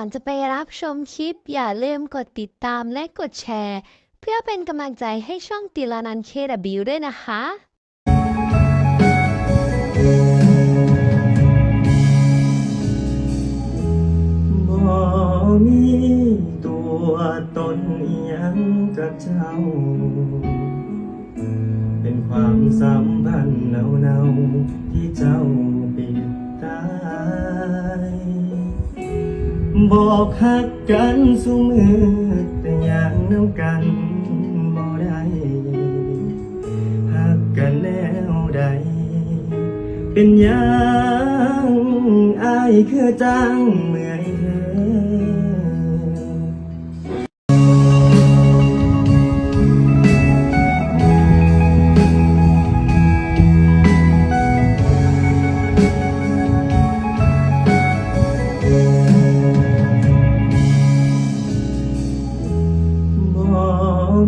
ก่อนจะไปรับชมคลิป อย่าลืมกดติดตามและกดแชร์ เพื่อเป็นกำลังใจให้ช่องติลานันเคดบิวด้วยนะคะ บ่มีตัวตนอิหยังกับเจ้า เป็นความสัมพันธ์เนาๆที่เจ้าปิดตาย บอกหักกันสุมือแต่อย่างน้ำกันบ่ได้หักกันแล้วใด เป็นอยังอายคือจังเมื่อยเธอ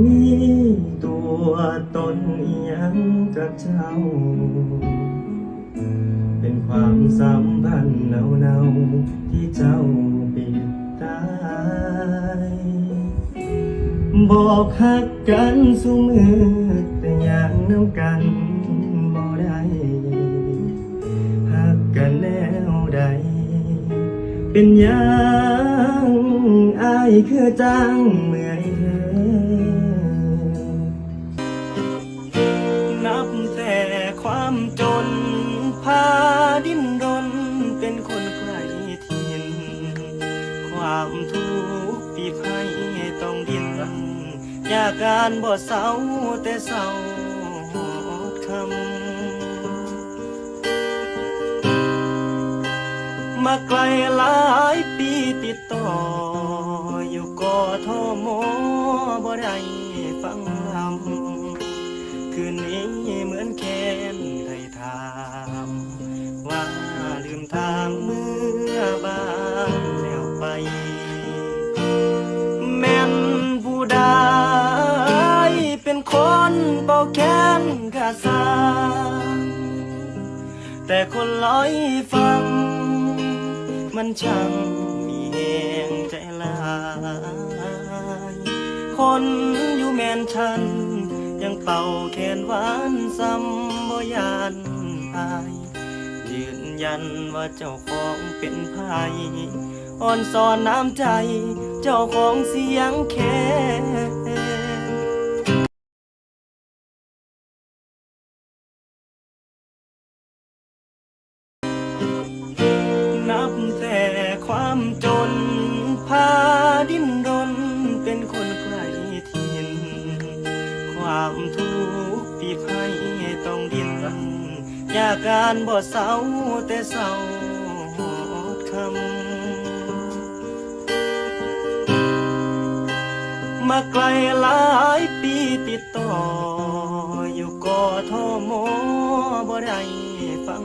มีตัวตนอิหยังกับเจ้า เป็นความสัมพันธ์เนาๆที่เจ้าปิดตายบอกหักกันสุมือแต่ย่างน้ำกันบ่ได้หักกันแนวใด เป็นยังอายคือจังเมื่อยเธอ ความจน พาดิ้นรนเป็นคนไกลถิ่นความทุกข์ปีภัยต้องดิ้นรนอยากการบ่เศร้าแต่เศร้าหดคำมาไกลหลายปีติดต่อ อยู่กอทอมบ่ได้ฟังลำ คืนนี้เหมือนแค้นไทยถาม ว่าลืมทางเมื่อบานแล้วไป แม่นผู้ใดเป็นคนเป่าแค้นกะสาแต่คนลอยฟัง มันช่างมีแหงใจลาย คนอยู่แมนชัน ยังเป่าแขนหวานซ้ำบ่ยานอาย ยืนยันว่าเจ้าของเป็นไผอ่อนสอนน้ำใจ เจ้าของเสียงแค่นั ความทุกข์ปีภัยต้องดิ้นรนอยากการบ่เศร้าแต่เศร้าหมดคำมาไกลหลายปีติดต่อ อยู่กอทอมบ่ได้ฟัง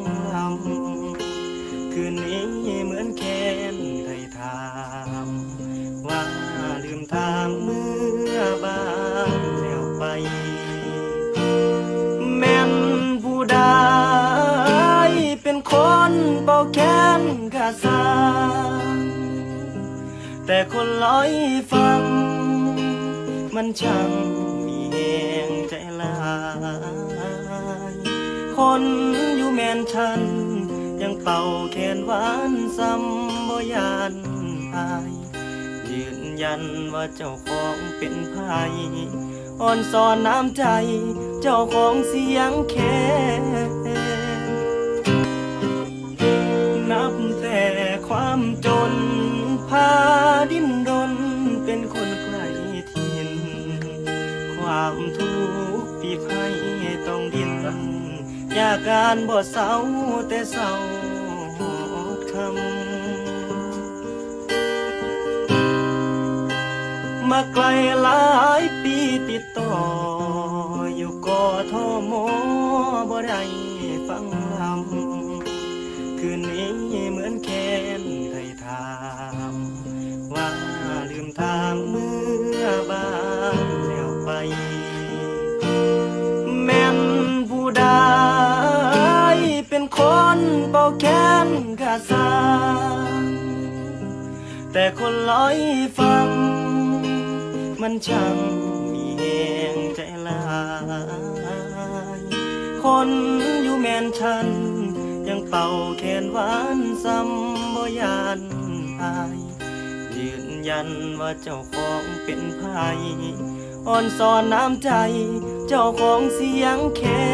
นกะสางแต่คนลอยฟัง มันช่างมีแหงใจลายคนอยู่แมนชัน ยังเป่าแขนหวานซ้ำบ่ยานอาย ยืนยันว่าเจ้าของเป็นไผอ่อนสอนน้ำใจ เจ้าของเสียงแค่ อยาการบ่เศร้าแต่เศร้าหมดคำ มาไกลหลายปีติดต่อ อยู่กอทอมบ่ได้ฟังลำคืนนี้เหมือนแค้นไทยถามว่าลืมทางมือ นคนเป่าแค้นกะสร้างแต่คนลอยฟัง มันช่างมีแหงใจลายคนอยู่แมนชัน ยังเป่าแขนหวานซ้ำบ่ยานอายยืนยันว่าเจ้าของเป็นไผอ่อนสอนน้ำใจ เจ้าของเสียงแค่